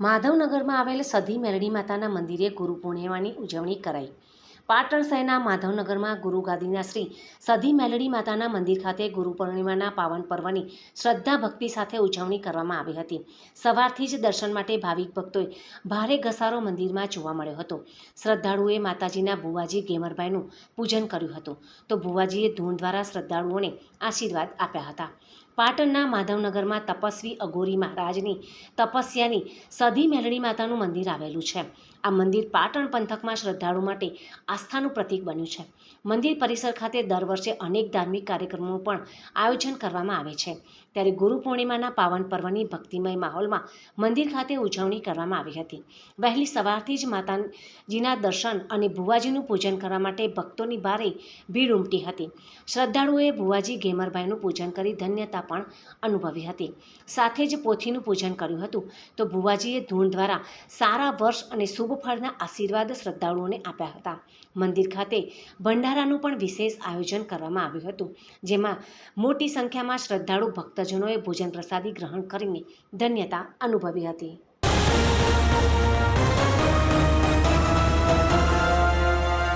માધવનગરમાં આવેલ સધી મેલડી માતાના મંદિરે ગુરુ પૂર્ણિમાની ઉજવણી કરાઈ. પાટણ શહેરના માધવનગરમાં ગુરુ ગાદીના શ્રી સધી મેલડી માતાના મંદિર ખાતે ગુરુ પૂર્ણિમાના પાવન પર્વની શ્રદ્ધા ભક્તિ સાથે ઉજવણી કરવામાં આવી હતી. સવારથી જ દર્શન માટે ભાવિક ભક્તોએ ભારે ઘસારો મંદિરમાં જોવા મળ્યો હતો. શ્રદ્ધાળુઓએ માતાજીના ભુવાજી ગેમરભાઈનું પૂજન કર્યું હતું. તો ભુવાજીએ ધૂન દ્વારા શ્રદ્ધાળુઓને આશીર્વાદ આપ્યા હતા. પાટણના માધવનગરમાં તપસ્વી અઘોરી મહારાજની તપસ્યાની સધી મેલણી માતાનું મંદિર આવેલું છે. આ મંદિર પાટણ પંથકમાં શ્રદ્ધાળુ માટે આસ્થાનું પ્રતીક બન્યું છે. મંદિર પરિસર ખાતે દર વર્ષે અનેક ધાર્મિક કાર્યક્રમોનું પણ આયોજન કરવામાં આવે છે. ત્યારે ગુરુ પૂર્ણિમાના પાવન પર્વની ભક્તિમય માહોલમાં મંદિર ખાતે ઉજવણી કરવામાં આવી હતી. વહેલી સવારથી જ માતાજીના દર્શન અને ભુવાજીનું પૂજન કરવા માટે ભક્તોની ભારે ભીડ ઉમટી હતી. શ્રદ્ધાળુઓએ ભુવાજી ઘેમરભાઈનું પૂજન કરી ધન્યતા પણ અનુભવી હતી. સાથે જ પોથીનું પૂજન કર્યું હતું. તો ભુવાજીએ ધૂણ દ્વારા સારા વર્ષ અને શુભ ફળના આશીર્વાદ શ્રદ્ધાળુઓને આપ્યા હતા. મંદિર ખાતે ભંડારાનું પણ વિશેષ આયોજન કરવામાં આવ્યું હતું, જેમાં મોટી સંખ્યામાં શ્રદ્ધાળુ ભક્તજનોએ ભોજન પ્રસાદી ગ્રહણ કરીને ધન્યતા અનુભવી હતી.